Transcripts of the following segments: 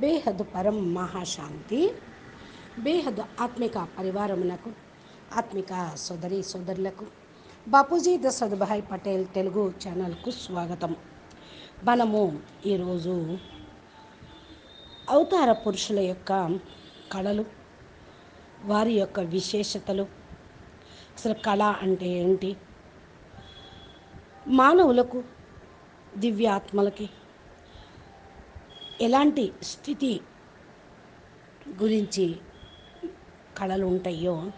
బేహద్ పరం మహాశాంతి బేహద్ ఆత్మిక పరివారమునకు ఆత్మిక సోదరి సోదరులకు. బాపూజీ దశరథభాయ్ పటేల్ తెలుగు ఛానల్కు స్వాగతం. మనము ఈరోజు అవతార పురుషుల యొక్క కళలు వారి యొక్క విశేషతలు అసలు కళ అంటే ఏంటి? మానవులకు దివ్యాత్మలకి ఎలాంటి స్థితి గురించి కళలు ఉంటాయో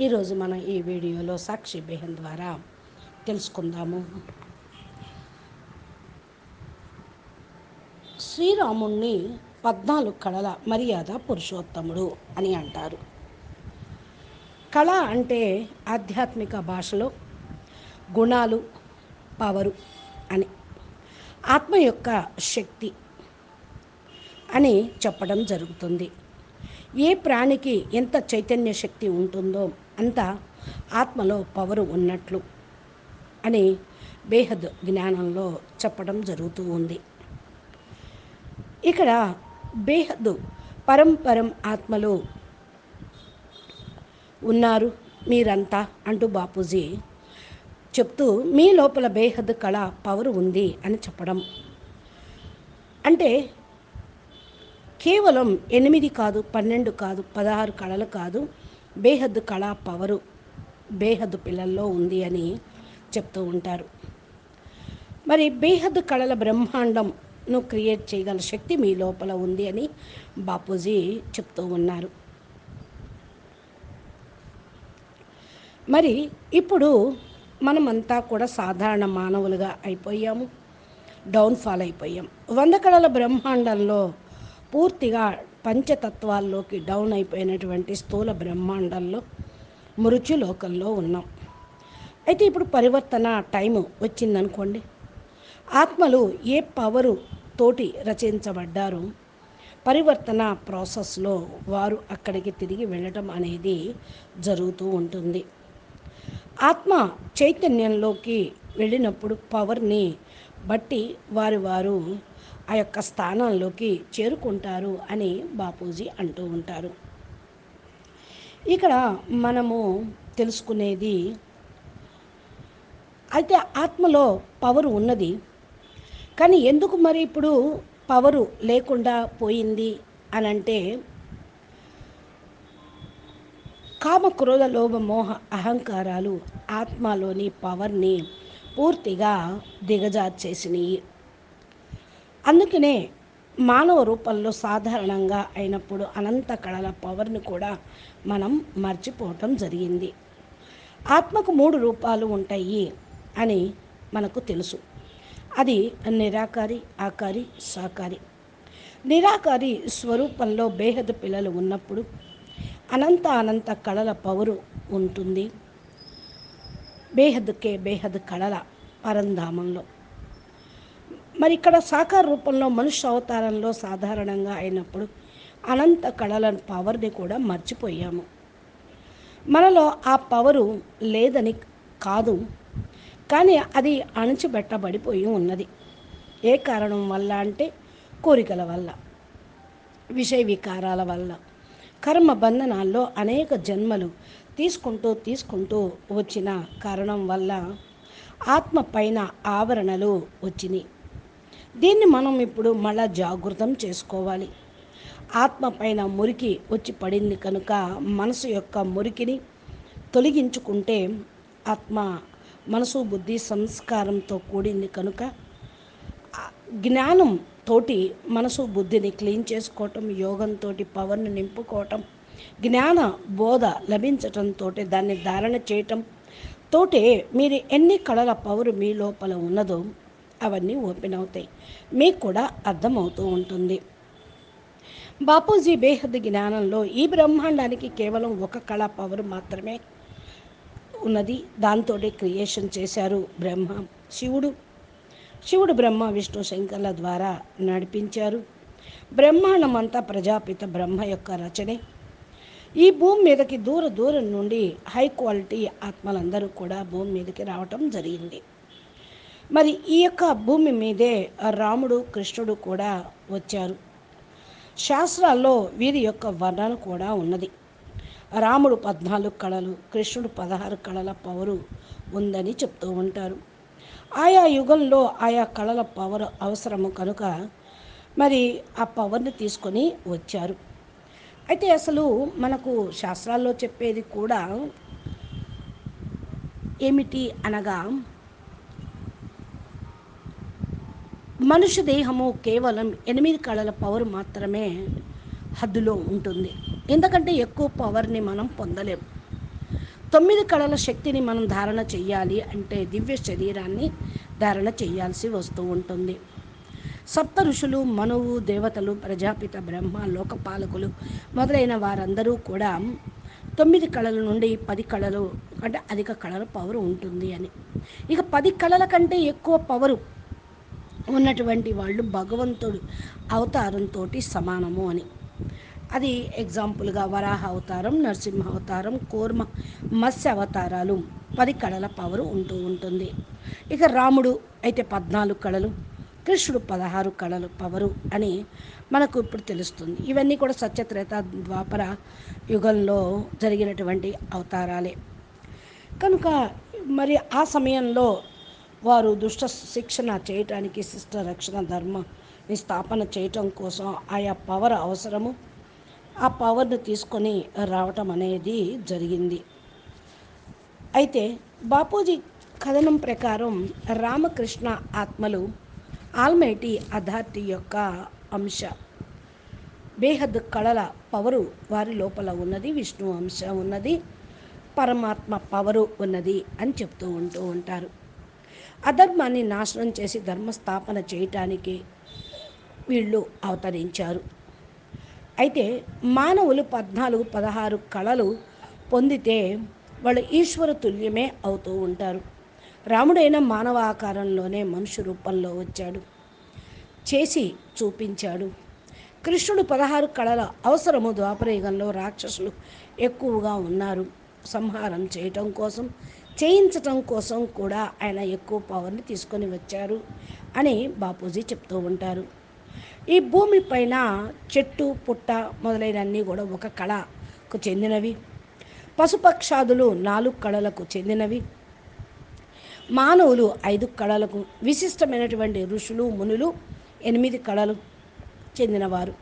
ఈరోజు మనం ఈ వీడియోలో సాక్షి బేహన్ ద్వారా తెలుసుకుందాము. శ్రీరాముణ్ణి పద్నాలుగు కళల మర్యాద పురుషోత్తముడు అని అంటారు. కళ అంటే ఆధ్యాత్మిక భాషలో గుణాలు పవరు అని. ఆత్మ యొక్క శక్తి అని చెప్పడం జరుగుతుంది. ఏ ప్రాణికి ఎంత చైతన్య శక్తి ఉంటుందో అంత ఆత్మలో పవరు ఉన్నట్లు అని బేహద్ జ్ఞానంలో చెప్పడం జరుగుతూ ఉంది. ఇక్కడ బేహద్ పరంపరం ఆత్మలు ఉన్నారు మీరంతా అంటూ బాపూజీ చెప్తూ మీ లోపల బేహద్ కళ పవర్ ఉంది అని చెప్పడం. అంటే కేవలం ఎనిమిది కాదు పన్నెండు కాదు పదహారు కళలు కాదు బేహద్దు కళ పవరు బేహద్దు పిల్లల్లో ఉంది అని చెప్తూ ఉంటారు. మరి బేహద్దు కళల బ్రహ్మాండంను క్రియేట్ చేయగల శక్తి మీ లోపల ఉంది అని బాపూజీ చెప్తూ ఉన్నారు. మరి ఇప్పుడు మనమంతా కూడా సాధారణ మానవులుగా అయిపోయాము డౌన్ఫాల్ అయిపోయాం. వంద కళల బ్రహ్మాండంలో పూర్తిగా పంచతత్వాల్లోకి డౌన్ అయిపోయినటువంటి స్థూల బ్రహ్మాండంలో మృత్యులోకంలో ఉన్నాం. అయితే ఇప్పుడు పరివర్తన టైము వచ్చిందనుకోండి. ఆత్మలు ఏ పవరు తోటి రచించబడ్డారు? పరివర్తన ప్రాసెస్లో వారు అక్కడికి తిరిగి వెళ్ళటం అనేది జరుగుతూ ఉంటుంది. ఆత్మ చైతన్యంలోకి వెళ్ళినప్పుడు పవర్ని బట్టి వారు వారు ఆ యొక్క స్థానంలోకి చేరుకుంటారు అని బాపూజీ అంటూ ఉంటారు. ఇక్కడ మనము తెలుసుకునేది అయితే ఆత్మలో పవర్ ఉన్నది. కానీ ఎందుకు మరి ఇప్పుడు పవరు లేకుండా పోయింది అని అంటే కామ క్రోధ లోభ మోహ అహంకారాలు ఆత్మలోని పవర్ని పూర్తిగా దిగజార్చేసినాయి. అందుకనే మానవ రూపంలో సాధారణంగా అయినప్పుడు అనంత కళల పవర్ని కూడా మనం మర్చిపోవటం జరిగింది. ఆత్మకు మూడు రూపాలు ఉంటాయి అని మనకు తెలుసు. అది నిరాకారి ఆకారి సాకారి. నిరాకారి స్వరూపంలో బేహద పిల్లలు ఉన్నప్పుడు అనంత అనంత కళల పవరు ఉంటుంది. బేహద్కే బేహద్ కళల పరంధామంలో. మరి ఇక్కడ సాకార రూపంలో మనుష్య అవతారంలో సాధారణంగా అయినప్పుడు అనంత కళల పవర్ని కూడా మర్చిపోయాము. మనలో ఆ పవరు లేదని కాదు కానీ అది అణచిపెట్టబడిపోయి ఉన్నది. ఏ కారణం వల్ల అంటే కోరికల వల్ల విషయ వికారాల వల్ల. కర్మ బంధనాల్లో అనేక జన్మలు తీసుకుంటూ తీసుకుంటూ వచ్చిన కారణం వల్ల ఆత్మ పైన ఆవరణలు వచ్చినాయి. దీన్ని మనం ఇప్పుడు మళ్ళా జాగృతం చేసుకోవాలి. ఆత్మ పైన మురికి వచ్చి పడింది కనుక మనసు యొక్క మురికిని తొలగించుకుంటే ఆత్మ మనసు బుద్ధి సంస్కారంతో కూడింది కనుక జ్ఞానం తోటి మనసు బుద్ధిని క్లీన్ చేసుకోవటం యోగంతో పవర్ని నింపుకోవటం జ్ఞాన బోధ లభించటంతో దాన్ని ధారణ చేయటం తోటే మీరు ఎన్ని కళల పవర్ మీ లోపల ఉన్నదో అవన్నీ ఓపెన్ అవుతాయి మీకు కూడా అర్థమవుతూ ఉంటుంది. బాపూజీ బేహద్ జ్ఞానంలో ఈ బ్రహ్మాండానికి కేవలం ఒక కళ పవర్ మాత్రమే ఉన్నది. దాంతో క్రియేషన్ చేశారు బ్రహ్మ శివుడు. శివుడు బ్రహ్మ విష్ణు శంకర్ల ద్వారా నడిపించారు. బ్రహ్మాండం అంతా ప్రజాపిత బ్రహ్మ యొక్క రచనే. ఈ భూమి మీదకి దూర దూరం నుండి హై క్వాలిటీ ఆత్మలందరూ కూడా భూమి మీదకి రావటం జరిగింది. మరి ఈ యొక్క భూమి మీదే రాముడు కృష్ణుడు కూడా వచ్చారు. శాస్త్రాల్లో వీరి యొక్క వర్ణన కూడా ఉన్నది. రాముడు పద్నాలుగు కళలు కృష్ణుడు పదహారు కళల పవరు ఉందని చెప్తూ ఉంటారు. ఆయా యుగంలో ఆయా కళల పవర్ అవసరము కనుక మరి ఆ పవర్ని తీసుకొని వచ్చారు. అయితే అసలు మనకు శాస్త్రాల్లో చెప్పేది కూడా ఏమిటి అనగా మనుష్య దేహము కేవలం ఎనిమిది కళల పవర్ మాత్రమే హద్దులో ఉంటుంది. ఎందుకంటే ఎక్కువ పవర్ని మనం పొందలేము తొమ్మిది కళల శక్తిని మనం ధారణ చెయ్యాలి అంటే దివ్య శరీరాన్ని ధారణ చేయాల్సి వస్తూ ఉంటుంది. సప్త ఋషులు మనువు దేవతలు ప్రజాపిత బ్రహ్మ లోకపాలకులు మొదలైన వారందరూ కూడా తొమ్మిది కళల నుండి పది కళలు అంటే అధిక కళల పవర్ ఉంటుంది అని. ఇక పది కళల కంటే ఎక్కువ పవరు ఉన్నటువంటి వాళ్ళు భగవంతుడు అవతారంతో సమానము అని. అది ఎగ్జాంపుల్గా వరాహ అవతారం నరసింహ అవతారం కోర్మ మత్స్య అవతారాలు పది కళల పవరు ఉంటూ ఉంటుంది. ఇక రాముడు అయితే పద్నాలుగు కళలు కృష్ణుడు పదహారు కళలు పవరు అని మనకు ఇప్పుడు తెలుస్తుంది. ఇవన్నీ కూడా సత్యత్రేత ద్వాపర యుగంలో జరిగినటువంటి అవతారాలే. కనుక మరి ఆ సమయంలో వారు దుష్ట శిక్షణ చేయటానికి శిష్ట రక్షణ ధర్మని స్థాపన చేయటం కోసం ఆయా పవర్ అవసరము. ఆ పవర్ను తీసుకొని రావటం అనేది జరిగింది. అయితే బాపూజీ కథనం ప్రకారం రామకృష్ణ ఆత్మలు ఆల్మైటీ అథారిటీ యొక్క అంశ. బేహద్ కళల పవరు వారి లోపల ఉన్నది విష్ణు అంశ ఉన్నది పరమాత్మ పవరు ఉన్నది అని చెప్తూ ఉంటూ ఉంటారు. అధర్మాన్ని నాశనం చేసి ధర్మస్థాపన చేయటానికి వీళ్ళు అవతరించారు. అయితే మానవులు పద్నాలుగు పదహారు కళలు పొందితే వాళ్ళు ఈశ్వర తుల్యమే అవుతూ ఉంటారు. రాముడైన మానవ ఆకారంలోనే మనుషు రూపంలో వచ్చాడు. చేసి చూపించాడు. కృష్ణుడు పదహారు కళల అవసరము ద్వాపరయుగంలో రాక్షసులు ఎక్కువగా ఉన్నారు. సంహారం చేయటం కోసం చేయించటం కోసం కూడా ఆయన ఎక్కువ పవర్ని తీసుకొని వచ్చారు అని బాపూజీ చెప్తూ ఉంటారు. ఈ భూమి పైన చెట్టు పుట్ట మొదలైనన్నీ కూడా ఒక కళకు చెందినవి. పశుపక్షాదులు నాలుగు కళలకు చెందినవి. మానవులు ఐదు కళలకు విశిష్టమైనటువంటి ఋషులు మునులు ఎనిమిది కళలు చెందినవారు.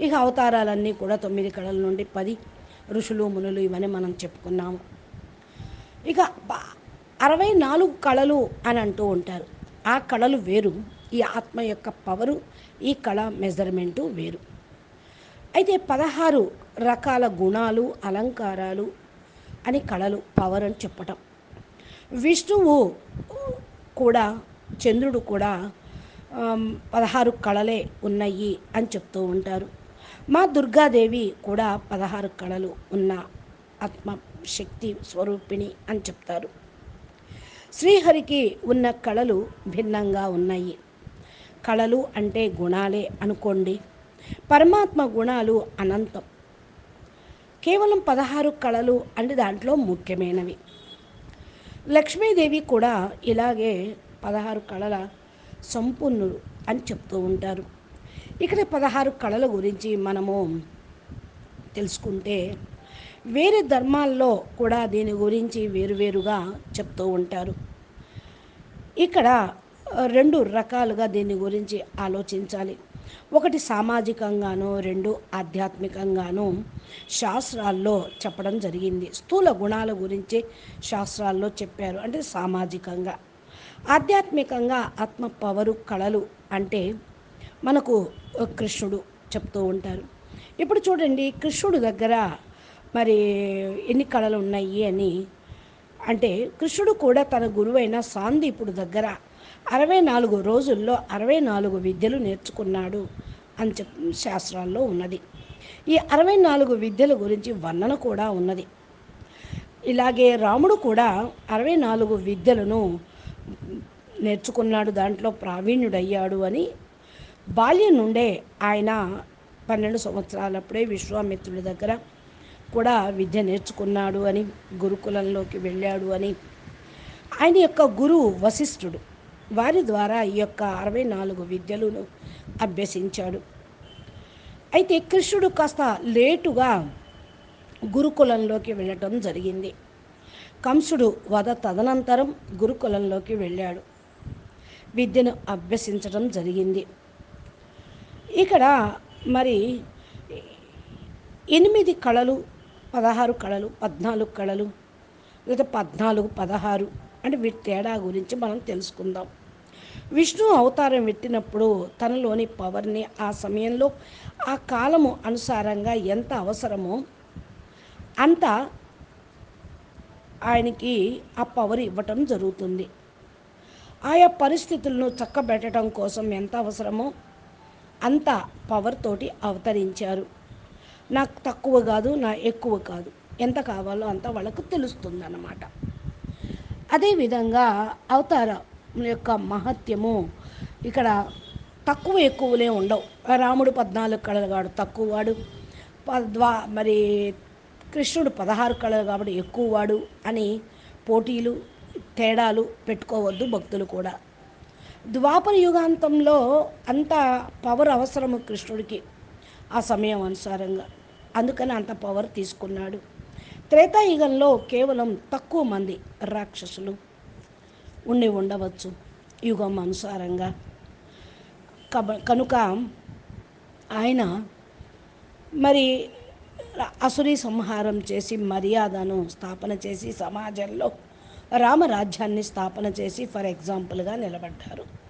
ఇక అవతారాలన్నీ కూడా తొమ్మిది కళల నుండి పది. ఋషులు మునులు ఇవన్నీ మనం చెప్పుకున్నాము. ఇక అరవై నాలుగు కళలు అని అంటూ ఉంటారు. ఆ కళలు వేరు ఈ ఆత్మ యొక్క పవరు ఈ కళ మెజర్మెంటు వేరు. అయితే పదహారు రకాల గుణాలు అలంకారాలు అని కళలు పవర్ అని చెప్పటం. విష్ణువు కూడా చంద్రుడు కూడా పదహారు కళలే ఉన్నాయి అని చెప్తూ ఉంటారు. మా దుర్గాదేవి కూడా పదహారు కళలు ఉన్న ఆత్మ. శక్తి స్వరూపిణి అని చెప్తారు. శ్రీహరికి ఉన్న కళలు భిన్నంగా ఉన్నాయి. కళలు అంటే గుణాలే అనుకోండి. పరమాత్మ గుణాలు అనంతం. కేవలం పదహారు కళలు అంటే దాంట్లో ముఖ్యమైనవి. లక్ష్మీదేవి కూడా ఇలాగే పదహారు కళల సంపూర్ణులు అని చెప్తూ ఉంటారు. ఇక్కడ పదహారు కళల గురించి మనము తెలుసుకుంటే వేరే ధర్మాల్లో కూడా దీని గురించి వేరువేరుగా చెప్తూ ఉంటారు. ఇక్కడ రెండు రకాలుగా దీని గురించి ఆలోచించాలి. ఒకటి సామాజికంగాను రెండు ఆధ్యాత్మికంగాను శాస్త్రాల్లో చెప్పడం జరిగింది. స్థూల గుణాల గురించి శాస్త్రాల్లో చెప్పారు. అంటే సామాజికంగా. ఆధ్యాత్మికంగా ఆత్మ పవరు కళలు అంటే మనకు కృష్ణుడు చెప్తూ ఉంటారు. ఇప్పుడు చూడండి కృష్ణుడు దగ్గర మరి ఎన్ని కళలు ఉన్నాయి అని అంటే కృష్ణుడు కూడా తన గురువైన సాందీపుడు దగ్గర అరవై నాలుగు రోజుల్లో అరవై నాలుగు విద్యలు నేర్చుకున్నాడు అని చెప్ శాస్త్రాల్లో ఉన్నది. ఈ అరవై నాలుగు విద్యల గురించి వర్ణన కూడా ఉన్నది. ఇలాగే రాముడు కూడా అరవై నాలుగు విద్యలను నేర్చుకున్నాడు దాంట్లో ప్రావీణ్యుడయ్యాడు అని బాల్యం నుండే ఆయన పన్నెండు సంవత్సరాలప్పుడే విశ్వామిత్రుడి దగ్గర కూడా విద్య నేర్చుకున్నాడు అని గురుకులంలోకి వెళ్ళాడు అని. ఆయన యొక్క గురువు వశిష్ఠుడు. వారి ద్వారా ఈ యొక్క అరవై నాలుగు విద్యలను అభ్యసించాడు. అయితే కృష్ణుడు కాస్త లేటుగా గురుకులంలోకి వెళ్ళటం జరిగింది. కంసుడు వద తదనంతరం గురుకులంలోకి వెళ్ళాడు. విద్యను అభ్యసించడం జరిగింది. ఇక్కడ మరి ఎనిమిది కళలు పదహారు కళలు పద్నాలుగు కళలు లేదా పద్నాలుగు పదహారు అంటే వీటి తేడా గురించి మనం తెలుసుకుందాం. విష్ణు అవతారం ఎత్తినప్పుడు తనలోని పవర్ని ఆ సమయంలో ఆ కాలము అనుసారంగా ఎంత అవసరమో అంత ఆయనకి ఆ పవర్ ఇవ్వటం జరుగుతుంది. ఆయా పరిస్థితులను చక్కబెట్టడం కోసం ఎంత అవసరమో అంత పవర్ తోటి అవతరించారు. నాకు తక్కువ కాదు నా ఎక్కువ కాదు. ఎంత కావాలో అంత వాళ్ళకు తెలుస్తుంది అన్నమాట అదేవిధంగా అవతార యొక్క మహత్యము ఇక్కడ తక్కువ ఎక్కువలే ఉండవు. రాముడు పద్నాలుగు కళలుగాడు తక్కువ వాడు పద్వా మరి కృష్ణుడు పదహారు కళలు కాబట్టి ఎక్కువ వాడు అని పోటీలు తేడాలు పెట్టుకోవద్దు భక్తులు కూడా. ద్వాపర యుగాంతంలో అంత పవర్ అవసరము కృష్ణుడికి ఆ సమయం అనుసారంగా. అందుకని అంత పవర్ తీసుకున్నాడు. త్రేతాయుగంలో కేవలం తక్కువ మంది రాక్షసులు ఉండి ఉండవచ్చు యుగం అనుసారంగా. కబ కనుక ఆయన మరి అసురీ సంహారం చేసి మర్యాదను స్థాపన చేసి సమాజంలో రామరాజ్యాన్ని స్థాపన చేసి ఫర్ ఎగ్జాంపుల్గా నిలబడ్డారు.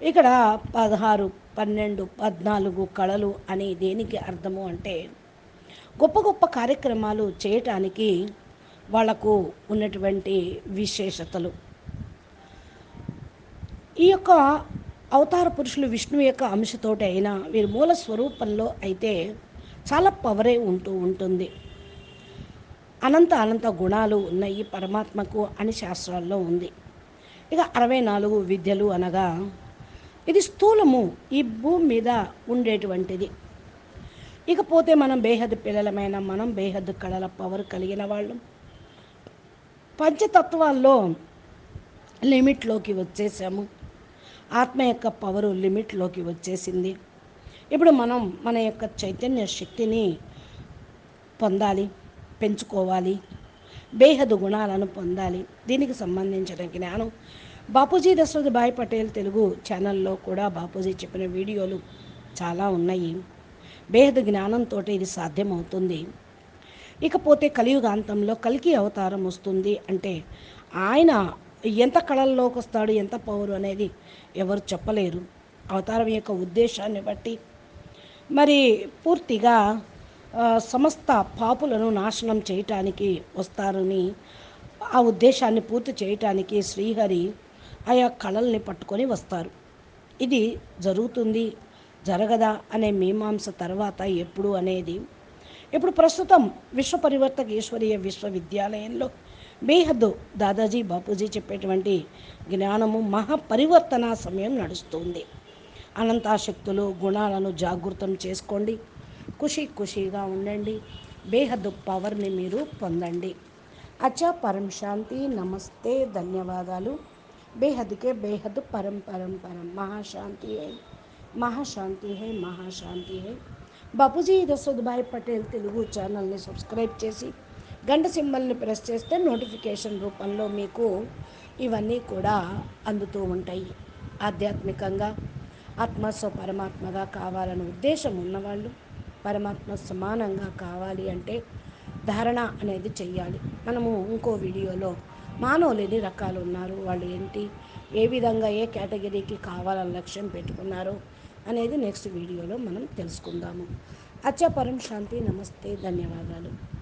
ఇక్కడ పదహారు పన్నెండు పద్నాలుగు కళలు అని దేనికి అర్థము అంటే గొప్ప గొప్ప కార్యక్రమాలు చేయటానికి వాళ్ళకు ఉన్నటువంటి విశేషతలు. ఈ యొక్క అవతార పురుషులు విష్ణువు యొక్క అంశతోటి అయినా వీరి మూల స్వరూపంలో అయితే చాలా పవరే ఉంటూ ఉంటుంది. అనంత అనంత గుణాలు ఉన్నాయి పరమాత్మకు అని శాస్త్రాల్లో ఉంది. ఇక అరవై నాలుగు విద్యలు అనగా ఇది స్థూలము ఈ భూమి మీద ఉండేటువంటిది. ఇకపోతే మనం బేహద్ పిల్లలమైన మనం బేహద్ కళల పవర్ కలిగిన వాళ్ళం. పంచతత్వాల్లో లిమిట్లోకి వచ్చేసాము. ఆత్మ యొక్క పవరు లిమిట్లోకి వచ్చేసింది. ఇప్పుడు మనం మన యొక్క చైతన్య శక్తిని పొందాలి పెంచుకోవాలి. బేహదు గుణాలను పొందాలి. దీనికి సంబంధించిన జ్ఞానం బాపూజీ దశరథ్ భాయ్ పటేల్ తెలుగు ఛానల్లో కూడా బాపూజీ చెప్పిన వీడియోలు చాలా ఉన్నాయి. బేహద జ్ఞానంతో ఇది సాధ్యమవుతుంది. ఇకపోతే కలియుగాంతంలో కలికి అవతారం వస్తుంది అంటే ఆయన ఎంత కళల్లోకి వస్తాడు ఎంత పౌరు అనేది ఎవరు చెప్పలేరు. అవతారం యొక్క ఉద్దేశాన్ని బట్టి మరి పూర్తిగా సమస్త పాపులను నాశనం చేయటానికి వస్తారని ఆ ఉద్దేశాన్ని పూర్తి చేయటానికి శ్రీహరి ఆయా కళల్ని పట్టుకొని వస్తారు. ఇది జరుగుతుంది జరగదా అనే మీమాంస తర్వాత ఎప్పుడు అనేది? ఇప్పుడు ప్రస్తుతం విశ్వ పరివర్తక ఈశ్వరీయ విశ్వవిద్యాలయంలో బేహద్దు దాదాజీ బాపూజీ చెప్పేటువంటి జ్ఞానము మహాపరివర్తన సమయం నడుస్తుంది. అనంతాశక్తులు గుణాలను జాగృతం చేసుకోండి. ఖుషి ఖుషీగా ఉండండి. బేహద్దు పవర్ని మీరు పొందండి. అచ్చా పరం శాంతి. నమస్తే. ధన్యవాదాలు. బేహద్కే బేహద్ పరం పరం పరం. మహాశాంతి మహాశాంతి హే మహాశాంతి హే. బాపూజీ దశోద్భాయ్ పటేల్ తెలుగు ఛానల్ని సబ్స్క్రైబ్ చేసి గంట సింబల్ని ప్రెస్ చేస్తే నోటిఫికేషన్ రూపంలో మీకు ఇవన్నీ కూడా అందుతూ ఉంటాయి. ఆధ్యాత్మికంగా ఆత్మస్వ పరమాత్మగా కావాలనే ఉద్దేశం ఉన్నవాళ్ళు పరమాత్మ సమానంగా కావాలి అంటే ధారణ అనేది చెయ్యాలి. మనము ఇంకో వీడియోలో మానవులు ఎన్ని రకాలు ఉన్నారు. వాళ్ళు ఏంటి? ఏ విధంగా ఏ కేటగిరీకి కావాలని లక్ష్యం పెట్టుకున్నారు అనేది నెక్స్ట్ వీడియోలో మనం తెలుసుకుందాము. అచ్చ పరం శాంతి నమస్తే ధన్యవాదాలు.